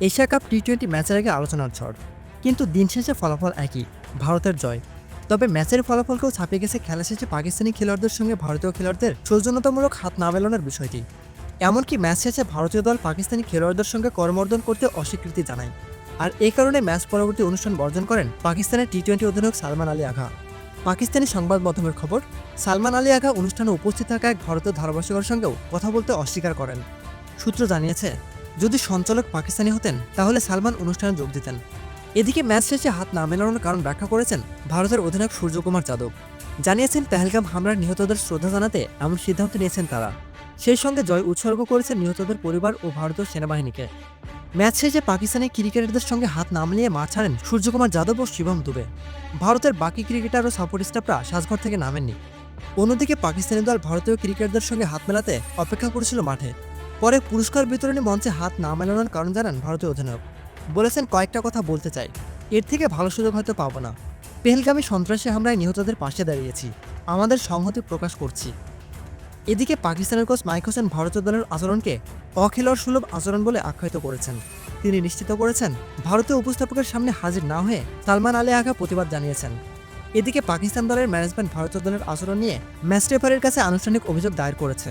Asia cup T twenty ম্যাচের আগে আলোচনার ঝড়। কিন্তু দিন শেষে ফলাফল একই, ভারতের জয়। তবে ম্যাচের ফলাফলকেও ছাপিয়ে গেছে খেলা শেষে পাকিস্তানি খেলোয়াড়দের সঙ্গে ভারতীয় খেলোয়াড়দের সৌজন্যতামূলক হাত না মেলানোর বিষয়টি। এমনকি ম্যাচ শেষে ভারতীয় দল পাকিস্তানি খেলোয়াড়দের সঙ্গে করমর্দন করতে অস্বীকৃতি জানায়। আর এই কারণে ম্যাচ পরবর্তী অনুষ্ঠান বর্জন করেন পাকিস্তানের টি টোয়েন্টি অধিনায়ক সালমান আলী আঘা। পাকিস্তানি সংবাদ মাধ্যমের খবর, সালমান আলী আঘা অনুষ্ঠানে উপস্থিত থাকা এক ভারতীয় ধারাভাষ্যকার সঙ্গেও কথা বলতে অস্বীকার করেন। সূত্র জানিয়েছে যদি সঞ্চালক পাকিস্তানি হতেন, তাহলে সালমান অনুষ্ঠানে যোগ দিতেন। এদিকে ম্যাচ শেষে হাত না মেলানোর কারণ ব্যাখ্যা করেছেন ভারতের অধিনায়ক সূর্যকুমার যাদব। জানিয়েছেন পেহেলগাম হামলার নিহতদের শ্রদ্ধা জানাতে এমন সিদ্ধান্ত নিয়েছেন তারা। সেই সঙ্গে জয় উৎসর্গ করেছেন নিহতদের পরিবার ও ভারতীয় সেনাবাহিনীকে। ম্যাচ শেষে পাকিস্তানি ক্রিকেটারদের সঙ্গে হাত না মিলিয়ে মাঠ ছাড়েন সূর্যকুমার যাদব ও শিবম দুবে। ভারতের বাকি ক্রিকেটার ও সাপোর্ট স্টাফরা সাজঘর থেকে নামেননি। অন্যদিকে পাকিস্তানি দল ভারতীয় ক্রিকেটারদের সঙ্গে হাত মেলাতে অপেক্ষা করেছিল মাঠে। পরে পুরস্কার বিতরণী মঞ্চে হাত না মেলানোর কারণ জানান ভারতীয় অধিনায়ক। বলেছেন, কয়েকটা কথা বলতে চাই। এর থেকে ভালো সুযোগ হয়তো পাবো না। পেহেলগামী সন্ত্রাসী হামলায় নিহতদের পাশে দাঁড়িয়েছি। আমাদের সংহতি প্রকাশ করছি। এদিকে পাকিস্তানের কোচ মাইক হোসেন ভারতীয় দলের আচরণকে অখেলোয়াড় সুলভ আচরণ বলে আখ্যায়িত করেছেন। তিনি নিশ্চিত করেছেন, ভারতীয় উপস্থাপকের সামনে হাজির না হয়ে সালমান আলী আগা প্রতিবাদ জানিয়েছেন। এদিকে পাকিস্তান দলের ম্যানেজমেন্ট ভারতীয় দলের আচরণ নিয়ে ম্যাচ রেফারির কাছে আনুষ্ঠানিক অভিযোগ দায়ের করেছে।